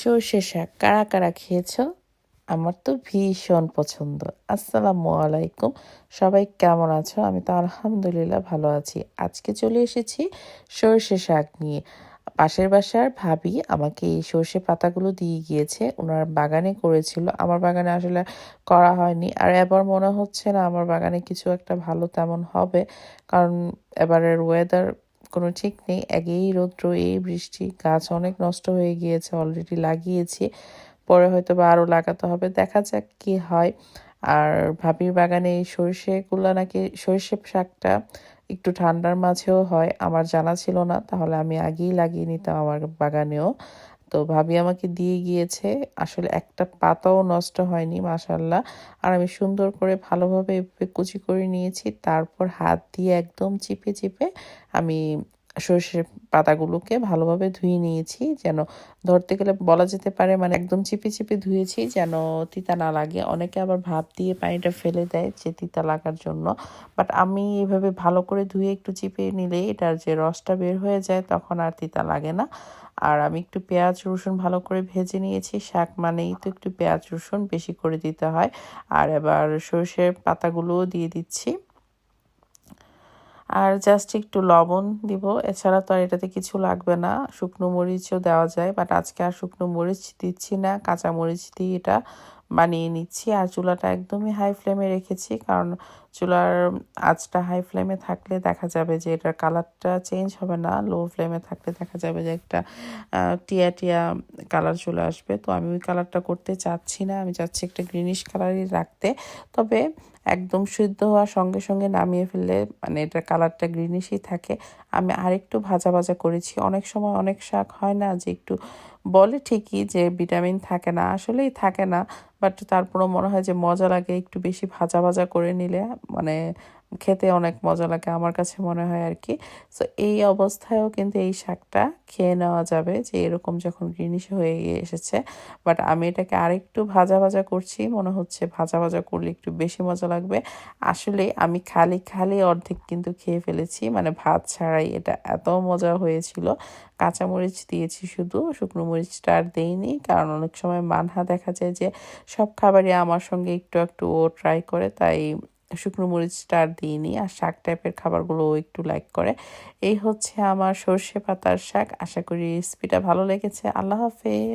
সর্ষে শাক কারা কারা খেয়েছো? আমার তো ভীষণ পছন্দ। আসসালামু আলাইকুম। সবাই কেমন আছো? আমি তো আলহামদুলিল্লাহ ভালো আছি। আজকে চলে এসেছি সর্ষে শাক নিয়ে। পাশের বাসার ভাবি আমাকে এই সর্ষে পাতাগুলো দিয়ে গিয়েছে। ওনার বাগানে করেছিল। আমার বাগানে আসলে করা হয়নি। আর এবার মনে হচ্ছে না, আমার বাগানে কিছু একটা ভালো তেমন হবে। কারণ এবারের ওয়েদার কোনো ঠিক নেই। আগেই রৌদ্র, এই বৃষ্টি, গাছ অনেক নষ্ট হয়ে গিয়েছে অলরেডি লাগিয়েছি। পরে হয়তো বা আরও লাগাতে হবে, দেখা যাক কি হয়। আর ভাবির বাগানে এই সর্ষেগুলো নাকি, সর্ষে শাকটা একটু ঠান্ডার মাঝেও হয়, আমার জানা ছিল না, তাহলে আমি আগেই লাগিয়ে নিতাম আমার বাগানেও। তো ভাবি আমাকে দিয়ে গিয়েছে। আসলে একটা পাতাও নষ্ট হয়নি মাসাল্লাহ আর আমি সুন্দর করে ভালোভাবে কুচি করে নিয়েছি। তারপর হাত দিয়ে একদম চিপে চিপে আমি সর্ষের পাতাগুলোকে ভালোভাবে ধুয়ে নিয়েছি যেন ধরতে গেলে বলা যেতে পারে মানে একদম চিপে চিপে ধুয়েছি যেন তিতা না লাগে। অনেকে আবার ভাব দিয়ে পানিটা ফেলে দেয় যে তিতা লাগার জন্য। বাট আমি এভাবে ভালো করে ধুয়ে একটু চিপে নিলে এটার যে রসটা বের হয়ে যায় তখন আর তিতা লাগে না। আর আমি একটু পেঁয়াজ রসুন ভালো করে ভেজে নিয়েছি। শাক মানেই তো একটু পেঁয়াজ রসুন বেশি করে দিতে হয়। আর এবার সর্ষের পাতাগুলোও দিয়ে দিচ্ছি। আর জাস্ট একটু লবণ দিব। এছাড়া তো আর এটাতে কিছু লাগবে না। শুকনো মরিচও দেওয়া যায়। বাট আজকে আর শুকনো মরিচ দিচ্ছি না। কাঁচা মরিচ দিয়ে এটা বানিয়ে নিচ্ছি। আর চুলাটা একদমই হাই ফ্লেমে রেখেছি। কারণ চুলার আঁচটা হাই ফ্লেমে থাকলে দেখা যাবে যে এটার কালারটা চেঞ্জ হবে না। লো ফ্লেমে থাকলে দেখা যাবে যে একটা টিয়া টিয়া কালার চলে আসবে। তো আমি ওই কালারটা করতে চাচ্ছি না। আমি চাচ্ছি একটা গ্রিনিশ কালারই রাখতে। তবে একদম সিদ্ধ হওয়ার সঙ্গে সঙ্গে নামিয়ে ফেললে মানে এটার কালারটা গ্রিনিশই থাকে। আমি আরেকটু ভাজা ভাজা করেছি। অনেক সময় অনেক শাক হয় না যে একটু বলে ঠিকই যে ভিটামিন থাকে না। আসলেই থাকে না। বাট তারপরও মনে হয় যে মজা লাগে একটু বেশি ভাজা ভাজা করে নিলে। মানে খেতে অনেক মজা লাগে আমার কাছে মনে হয় আর কি। সো এই অবস্থায়ও কিন্তু এই শাকটা খেয়ে নেওয়া যাবে যে এরকম যখন গ্রিনিশ হয়ে গিয়ে এসেছে। বাট আমি এটাকে আরেকটু ভাজা ভাজা করছি, মনে হচ্ছে ভাজা ভাজা করলে একটু বেশি মজা লাগবে। আসলে আমি খালি খালি অর্ধেক কিন্তু খেয়ে ফেলেছি মানে ভাত ছাড়াই এটা এত মজা হয়েছিল। কাঁচামরিচ দিয়েছি শুধু, শুকনো মরিচটা আর দেইনি, কারণ অনেক সময় মানহা দেখা যায় যে সব খাবারই আমার সঙ্গে একটু একটু ও ট্রাই করে, তাই শুকনো মরিচটা আর দিইনি আর শাক টাইপের খাবারগুলোও একটু লাইক করে। এই হচ্ছে আমার সর্ষে পাতার শাক। আশা করি রেসিপিটা ভালো লেগেছে। আল্লাহ হাফেজ।